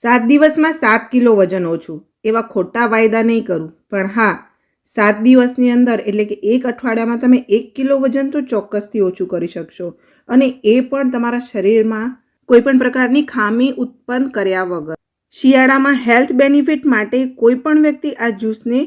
સાત દિવસમાં સાત કિલો વજન ઓછું. એવા ખોટા વાયદા નહીં કરું. પણ હા, સાત દિવસની અંદર એટલે કે એક અઠવાડિયામાં તમે એક કિલો વજન તો ચોક્કસથી ઓછું કરી શકશો. અને એ પણ તમારા શરીરમાં કોઈપણ પ્રકારની ખામી ઉત્પન્ન કર્યા વગર. શિયાળામાં હેલ્થ બેનિફિટ માટે કોઈ પણ વ્યક્તિ આ જ્યુસને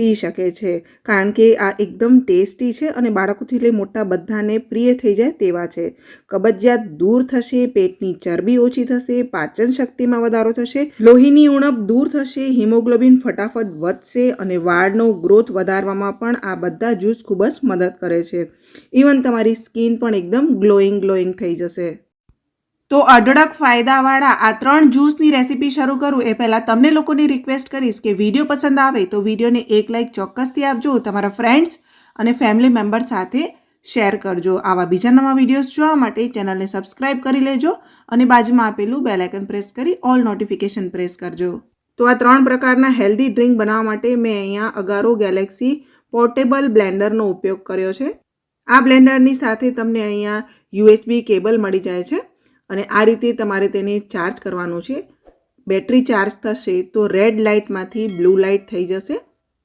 પી શકે છે. કારણ કે આ એકદમ ટેસ્ટી છે અને બાળકોથી લઈ મોટા બધાને પ્રિય થઈ જાય તેવા છે. કબજિયાત દૂર થશે, પેટની ચરબી ઓછી થશે, પાચન શક્તિમાં વધારો થશે, લોહીની ઉણપ દૂર થશે, હિમોગ્લોબિન ફટાફટ વધશે અને વાળનો ગ્રોથ વધારવામાં પણ આ બધા જ્યુસ ખૂબ જ મદદ કરે છે. ઇવન તમારી સ્કિન પણ એકદમ ગ્લોઈંગ ગ્લોઈંગ થઈ જશે. તો અઢળક ફાયદાવાળા આ ત્રણ જ્યુસની રેસીપી શરૂ કરું. એ પહેલાં તમને લોકોની રિક્વેસ્ટ કરીશ કે વીડિયો પસંદ આવે તો વિડીયોને એક લાઇક ચોક્કસથી આપજો, તમારા ફ્રેન્ડ્સ અને ફેમિલી મેમ્બર સાથે શેર કરજો. આવા બીજા નવા વિડીયોઝ જોવા માટે ચેનલને સબસ્ક્રાઇબ કરી લેજો અને બાજુમાં આપેલું બેલાઇકન પ્રેસ કરી ઓલ નોટિફિકેશન પ્રેસ કરજો. તો આ ત્રણ પ્રકારના હેલ્ધી ડ્રિંક બનાવવા માટે મેં અહીંયા અગારો ગેલેક્સી પોર્ટેબલ બ્લેન્ડરનો ઉપયોગ કર્યો છે. આ બ્લેન્ડરની સાથે તમને અહીંયા યુએસબી કેબલ મળી જાય છે. અને આ રીતે તમારે તેને ચાર્જ કરવાનું છે. બેટરી ચાર્જ થશે તો રેડ લાઇટમાંથી બ્લુ લાઇટ થઈ જશે.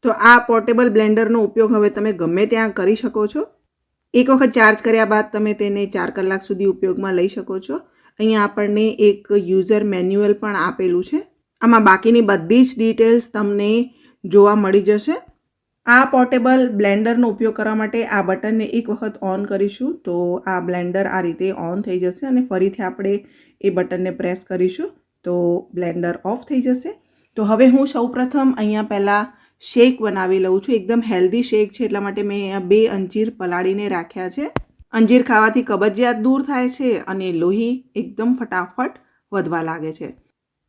તો આ પોર્ટેબલ બ્લેન્ડરનો ઉપયોગ હવે તમે ગમે ત્યાં કરી શકો છો. એક વખત ચાર્જ કર્યા બાદ તમે તેને ચાર કલાક સુધી ઉપયોગમાં લઈ શકો છો. અહીંયા આપણને એક યુઝર મેન્યુઅલ પણ આપેલું છે. આમાં બાકીની બધી જ ડિટેલ્સ તમને જોવા મળી જશે. આ પોર્ટેબલ બ્લેન્ડરનો ઉપયોગ કરવા માટે આ બટનને એક વખત ઓન કરીશું તો આ બ્લેન્ડર આ રીતે ઓન થઈ જશે અને ફરીથી આપણે એ બટનને પ્રેસ કરીશું તો બ્લેન્ડર ઓફ થઈ જશે. તો હવે હું સૌપ્રથમ અહીંયા પહેલાં શેક બનાવી લઉં છું. એકદમ હેલ્ધી શેક છે, એટલા માટે મેં અહીંયા બે અંજીર પલાળીને રાખ્યા છે. અંજીર ખાવાથી કબજિયાત દૂર થાય છે અને લોહી એકદમ ફટાફટ વધવા લાગે છે.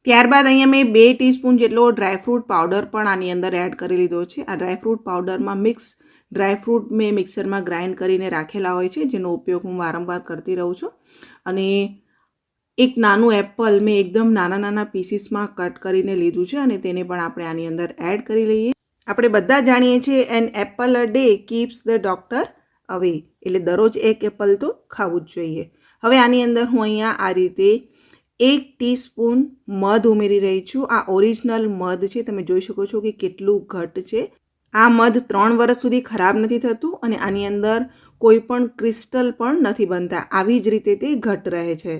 ત્યારબાદ અહીંયા મેં બે ટીસ્પૂન જેટલો ડ્રાયફ્રૂટ પાવડર પણ આની અંદર એડ કરી લીધો છે. આ ડ્રાયફ્રૂટ પાવડરમાં મિક્સ ડ્રાયફ્રૂટ મેં મિક્સરમાં ગ્રાઇન્ડ કરીને રાખેલા હોય છે, જેનો ઉપયોગ હું વારંવાર કરતી રહું છું. અને એક નાનું એપલ મેં એકદમ નાના નાના પીસીસમાં કટ કરીને લીધું છે અને તેને પણ આપણે આની અંદર એડ કરી લઈએ. આપણે બધા જાણીએ છીએ an apple a day keeps the doctor away એટલે દરરોજ એક એપલ તો ખાવું જ જોઈએ. હવે આની અંદર હું અહીંયા આ રીતે એક ટીસ્પૂન મધ ઉમેરી રહી છું. આ ઓરિજિનલ મધ છે. તમે જોઈ શકો છો કે કેટલું ઘટ છે. આ મધ ત્રણ વર્ષ સુધી ખરાબ નથી થતું અને આની અંદર કોઈ પણ ક્રિસ્ટલ પણ નથી બનતા. આવી જ રીતે તે ઘટ રહે છે.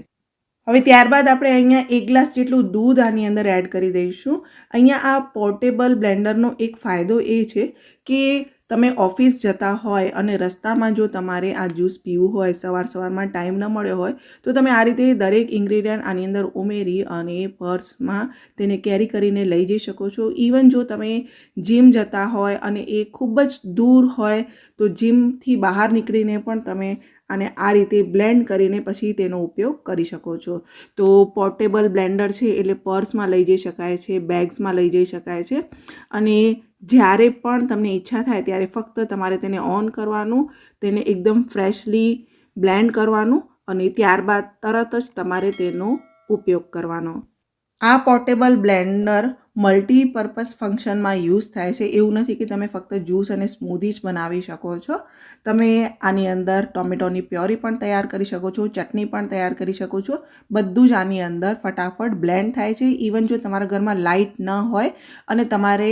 હવે ત્યારબાદ આપણે અહીંયા એક ગ્લાસ જેટલું દૂધ આની અંદર એડ કરી દઈશું. અહીંયા આ પોર્ટેબલ બ્લેન્ડરનો એક ફાયદો એ છે કે તમે ઓફિસ જતા હોય અને રસ્તામાં જો તમારે આ જ્યુસ પીવું હોય, સવાર સવારમાં ટાઈમ ન મળ્યો હોય, તો તમે આ રીતે દરેક ઇન્ગ્રીડિયન્ટ આની અંદર ઉમેરી અને પર્સમાં તેને કેરી કરીને લઈ જઈ શકો છો. ઇવન જો તમે જીમ જતા હોય અને એ ખૂબ જ દૂર હોય, તો જીમથી બહાર નીકળીને પણ તમે અને આ રીતે બ્લેન્ડ કરીને પછી તેનો ઉપયોગ કરી શકો છો. તો પોર્ટેબલ બ્લેન્ડર છે એટલે પર્સમાં લઈ જઈ શકાય છે, બેગ્સમાં લઈ જઈ શકાય છે. અને જ્યારે પણ તમને ઈચ્છા થાય ત્યારે ફક્ત તમારે તેને ઓન કરવાનું, તેને એકદમ ફ્રેશલી બ્લેન્ડ કરવાનું અને ત્યારબાદ તરત જ તમારે તેનો ઉપયોગ કરવાનો. આ પોર્ટેબલ બ્લેન્ડર મલ્ટીપર્પઝ ફંક્શનમાં યુઝ થાય છે. એવું નથી કે તમે ફક્ત જ્યુસ અને સ્મૂધી જ બનાવી શકો છો. તમે આની અંદર ટોમેટોની પ્યોરી પણ તૈયાર કરી શકો છો, ચટણી પણ તૈયાર કરી શકો છો. બધું જ આની અંદર ફટાફટ બ્લેન્ડ થાય છે. ઇવન જો તમારા ઘરમાં લાઇટ ન હોય અને તમારે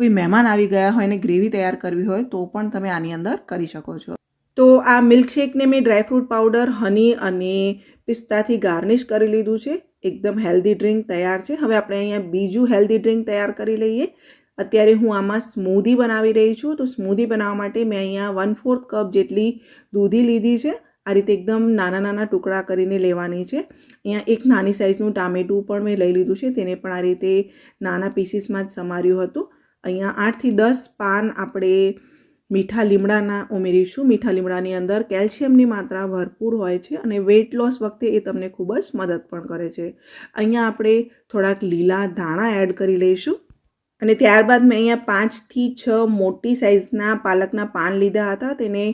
કોઈ મહેમાન આવી ગયા હોય અને ગ્રેવી તૈયાર કરવી હોય, તો પણ તમે આની અંદર કરી શકો છો. તો આ મિલ્કશેકને મેં ડ્રાયફ્રૂટ પાવડર હની અને પિસ્તાથી ગાર્નિશ કરી લીધું છે. એકદમ હેલ્ધી ડ્રિંક તૈયાર છે. હવે આપણે અહીંયા બીજું હેલ્ધી ડ્રિંક તૈયાર કરી લઈએ. અત્યારે હું આમાં સ્મૂધી બનાવી રહી છું. તો સ્મૂધી બનાવવા માટે મેં અહીંયા વન ફોર્થ કપ જેટલી દૂધી લીધી છે. આ રીતે એકદમ નાના નાના ટુકડા કરીને લેવાની છે. અહીંયા એક નાની સાઇઝનું ટામેટું પણ મેં લઈ લીધું છે. તેને પણ આ રીતે નાના પીસીસમાં જ સમાર્યું હતું. અહીંયા આઠથી દસ પાન આપણે મીઠા લીમડાના ઉમેરીશું. મીઠા લીમડાની અંદર કેલ્શિયમની માત્રા ભરપૂર હોય છે અને વેઇટ લોસ વખતે એ તમને ખૂબ જ મદદ પણ કરે છે. અહીંયા આપણે થોડાક લીલા ધાણા એડ કરી લઈશું. અને ત્યારબાદ મેં અહીંયા પાંચથી છ મોટી સાઇઝના પાલકના પાન લીધા હતા. તેને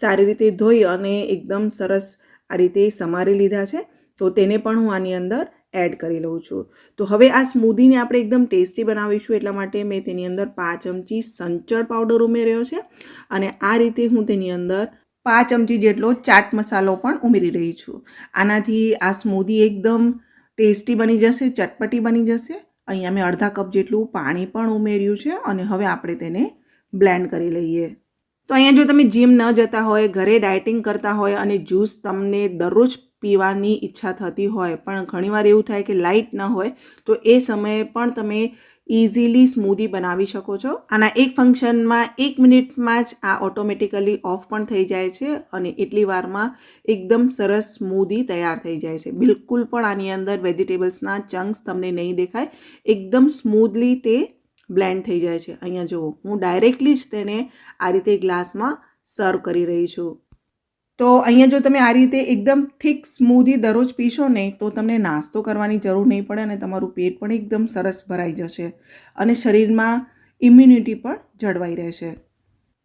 સારી રીતે ધોઈ અને એકદમ સરસ આ રીતે સમારી લીધા છે. તો તેને પણ હું આની અંદર એડ કરી લઉં છું. તો હવે આ સ્મૂધીને આપણે એકદમ ટેસ્ટી બનાવીશું, એટલા માટે મેં તેની અંદર પાંચ ચમચી સંચળ પાવડર ઉમેર્યો છે અને આ રીતે હું તેની અંદર પાંચ ચમચી જેટલો ચાટ મસાલો પણ ઉમેરી રહી છું. આનાથી આ સ્મૂધી એકદમ ટેસ્ટી બની જશે, ચટપટી બની જશે. અહીંયા મેં અડધા કપ જેટલું પાણી પણ ઉમેર્યું છે અને હવે આપણે તેને બ્લેન્ડ કરી લઈએ. તો અહીંયા જો તમે જીમ ન જતા હોય, ઘરે ડાયટિંગ કરતા હોય અને જ્યુસ તમને દરરોજ પીવાની ઈચ્છા થતી હોય. પણ ઘણીવાર એવું થાય કે લાઇટ ન હોય, તો એ સમયે પણ તમે ઇઝીલી સ્મૂધી બનાવી શકો છો. આના એક ફંક્શનમાં એક મિનિટમાં જ આ ઓટોમેટિકલી ઓફ પણ થઈ જાય છે અને એટલી વારમાં એકદમ સરસ સ્મૂધી તૈયાર થઈ જાય છે. બિલકુલ પણ આની અંદર વેજીટેબલ્સના ચંક્સ તમને નહીં દેખાય. એકદમ સ્મૂધલી તે બ્લેન્ડ થઈ જાય છે. અહીંયા જુઓ, હું ડાયરેક્ટલી જ તેને આ રીતે ગ્લાસમાં સર્વ કરી રહી છું. તો અહીંયા જો તમે આ રીતે એકદમ થીક, સ્મૂધી દરરોજ પીશો ને, તો તમને નાસ્તો કરવાની જરૂર નહીં પડે અને તમારું પેટ પણ એકદમ સરસ ભરાઈ જશે અને શરીરમાં ઇમ્યુનિટી પણ જળવાઈ રહેશે.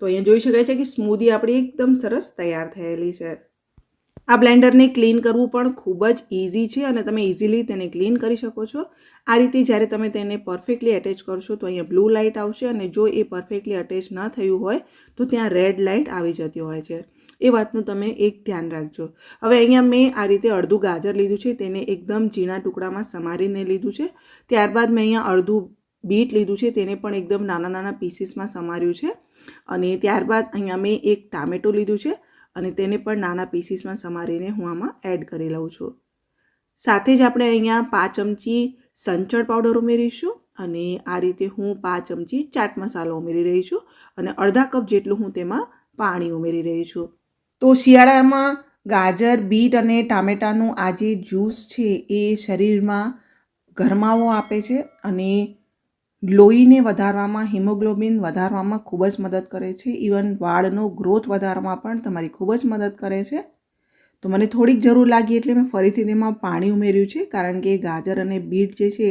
તો અહીંયા જોઈ શકાય છે કે સ્મૂધી આપણી એકદમ સરસ તૈયાર થયેલી છે. આ બ્લેન્ડરને ક્લીન કરવું પણ ખૂબ જ ઇઝી છે અને તમે ઇઝીલી તેને ક્લીન કરી શકો છો. આ રીતે જ્યારે તમે તેને પરફેક્ટલી એટેચ કરશો તો અહીંયા બ્લુ લાઇટ આવશે અને જો એ પરફેક્ટલી અટેચ ન થયું હોય તો ત્યાં રેડ લાઇટ આવી જતી હોય છે. એ વાતનું તમે એક ધ્યાન રાખજો. હવે અહીંયા મેં આ રીતે અડધું ગાજર લીધું છે, તેને એકદમ ઝીણા ટુકડામાં સમારીને લીધું છે. ત્યારબાદ મેં અહીંયા અડધું બીટ લીધું છે, તેને પણ એકદમ નાના નાના પીસીસમાં સમાર્યું છે. અને ત્યારબાદ અહીંયા મેં એક ટામેટું લીધું છે, અને તેને પણ નાના પીસીસમાં સમારીને હું આમાં એડ કરી લઉં છું. સાથે જ આપણે અહીંયા પાંચ ચમચી સંચળ પાવડર ઉમેરીશું, અને આ રીતે હું પાંચ ચમચી ચાટ મસાલો ઉમેરી રહી છું, અને અડધા કપ જેટલું હું તેમાં પાણી ઉમેરી રહી છું. તો શિયાળામાં ગાજર, બીટ અને ટામેટાનું આ જે જ્યુસ છે એ શરીરમાં ગરમાવો આપે છે અને લોહીને વધારવામાં, હિમોગ્લોબિન વધારવામાં ખૂબ જ મદદ કરે છે. ઇવન વાળનો ગ્રોથ વધારવામાં પણ તમારી ખૂબ જ મદદ કરે છે. તો મને થોડીક જરૂર લાગી એટલે મેં ફરીથી તેમાં પાણી ઉમેર્યું છે, કારણ કે ગાજર અને બીટ જે છે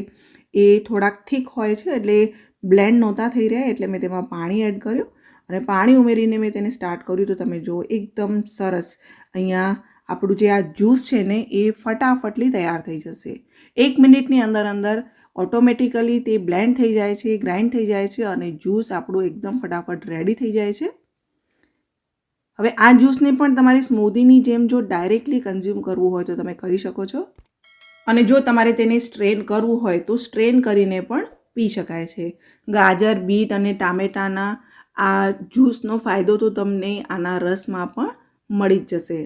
એ થોડાક થીક હોય છે એટલે બ્લેન્ડ નહોતા થઈ રહ્યા એટલે મેં તેમાં પાણી એડ કર્યું. અને પાણી ઉમેરીને મેં તેને સ્ટાર્ટ કર્યું તો તમે જુઓ, એકદમ સરસ. અહીંયા આપણું જે આ જ્યુસ છે ને, એ ફટાફટલી તૈયાર થઈ જશે. એક મિનિટની અંદર અંદર ઓટોમેટિકલી તે બ્લેન્ડ થઈ જાય છે ગ્રાઇન્ડ થઈ જાય છે અને જ્યુસ આપણું એકદમ ફટાફટ રેડી થઈ જાય છે. હવે આ જ્યુસને પણ તમારી સ્મૂધીની જેમ જો ડાયરેક્ટલી કન્ઝ્યુમ કરવું હોય તો તમે કરી શકો છો. અને જો તમારે તેને સ્ટ્રેન કરવું હોય તો સ્ટ્રેન કરીને પણ પી શકાય છે. ગાજર, બીટ અને ટામેટાના આ જ્યુસનો ફાયદો તો તમને આના રસમાં પણ મળી જ જશે.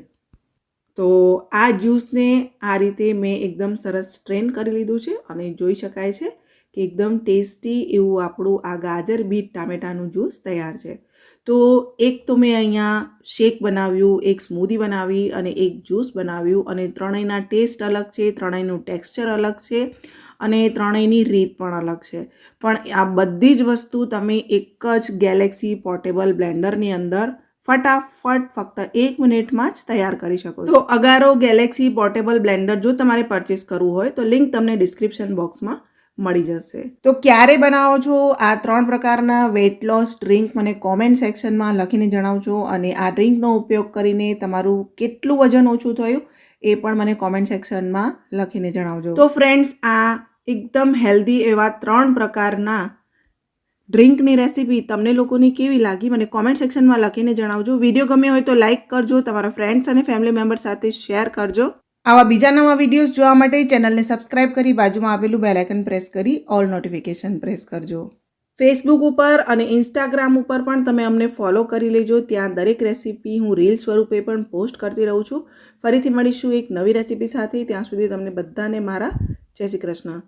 તો આ જ્યુસને આ રીતે મેં એકદમ સરસ સ્ટ્રેન કરી લીધું છે અને જોઈ શકાય છે કે એકદમ ટેસ્ટી એવું આપણું આ ગાજર બીટ ટામેટાનું જ્યુસ તૈયાર છે. તો એક તો મેં અહીંયા શેક બનાવ્યું, એક સ્મૂધી બનાવી અને એક જ્યુસ બનાવ્યું અને ત્રણેયના ટેસ્ટ અલગ છે, ત્રણેયનું ટેક્સચર અલગ છે અને ત્રણેયની રીત પણ અલગ છે. પણ આ બધી જ વસ્તુ તમે એક જ ગેલેક્સી પોર્ટેબલ બ્લેન્ડરની અંદર ફટાફટ ફક્ત એક મિનિટમાં જ તૈયાર કરી શકો તો અગારો ગેલેક્સી પોર્ટેબલ બ્લેન્ડર જો તમારે પરચેસ કરવું હોય તો લિંક તમને ડિસ્ક્રિપ્શન બોક્સમાં મળી જશે. તો ક્યારે બનાવો છો? આ ત્રણ પ્રકારના વેટ લોસ ડ્રિંક મને કોમેન્ટ સેક્શનમાં લખીને જણાવજો અને આ ડ્રિંકનો ઉપયોગ કરીને તમારું કેટલું વજન ઓછું થયું એ પણ મને કોમેન્ટ સેક્શનમાં લખીને જણાવજો. તો ફ્રેન્ડ્સ આ એકદમ હેલ્ધી એવા ત્રણ પ્રકારના ડ્રિંકની રેસીપી તમને લોકોની કેવી લાગી મને કોમેન્ટ સેક્શનમાં લખીને જણાવજો. વીડિયો ગમ્યો હોય તો લાઇક કરજો, તમારા ફ્રેન્ડ્સ અને ફેમિલી મેમ્બર સાથે શેર કરજો. આવા બીજા નવા વિડીયોઝ જોવા માટે ચેનલને સબસ્ક્રાઇબ કરી બાજુમાં આવેલું બેલાઇકન પ્રેસ કરી ઓલ નોટિફિકેશન પ્રેસ કરજો. ફેસબુક ઉપર અને ઇન્સ્ટાગ્રામ ઉપર પણ તમે અમને ફોલો કરી લેજો. ત્યાં દરેક રેસીપી હું રીલ સ્વરૂપે પણ પોસ્ટ કરતી રહું છું. ફરીથી મળીશું એક નવી રેસીપી સાથે. ત્યાં સુધી તમને બધાને મારા જય શ્રી કૃષ્ણ.